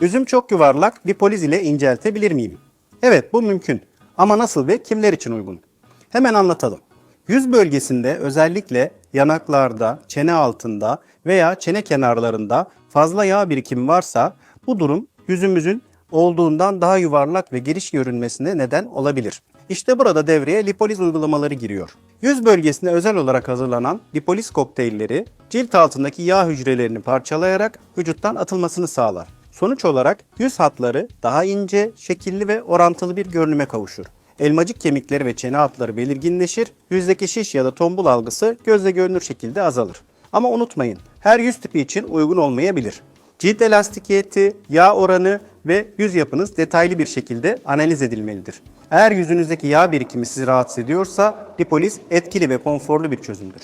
Yüzüm çok yuvarlak, lipoliz ile inceltebilir miyim? Evet, bu mümkün. Ama nasıl ve kimler için uygun? Hemen anlatalım. Yüz bölgesinde özellikle yanaklarda, çene altında veya çene kenarlarında fazla yağ birikimi varsa bu durum yüzümüzün olduğundan daha yuvarlak ve geniş görünmesine neden olabilir. İşte burada devreye lipoliz uygulamaları giriyor. Yüz bölgesine özel olarak hazırlanan lipoliz kokteylleri cilt altındaki yağ hücrelerini parçalayarak vücuttan atılmasını sağlar. Sonuç olarak yüz hatları daha ince, şekilli ve orantılı bir görünüme kavuşur. Elmacık kemikleri ve çene hatları belirginleşir, yüzdeki şiş ya da tombul algısı gözle görünür şekilde azalır. Ama unutmayın, her yüz tipi için uygun olmayabilir. Cilt elastikiyeti, yağ oranı ve yüz yapınız detaylı bir şekilde analiz edilmelidir. Eğer yüzünüzdeki yağ birikimi sizi rahatsız ediyorsa lipoliz etkili ve konforlu bir çözümdür.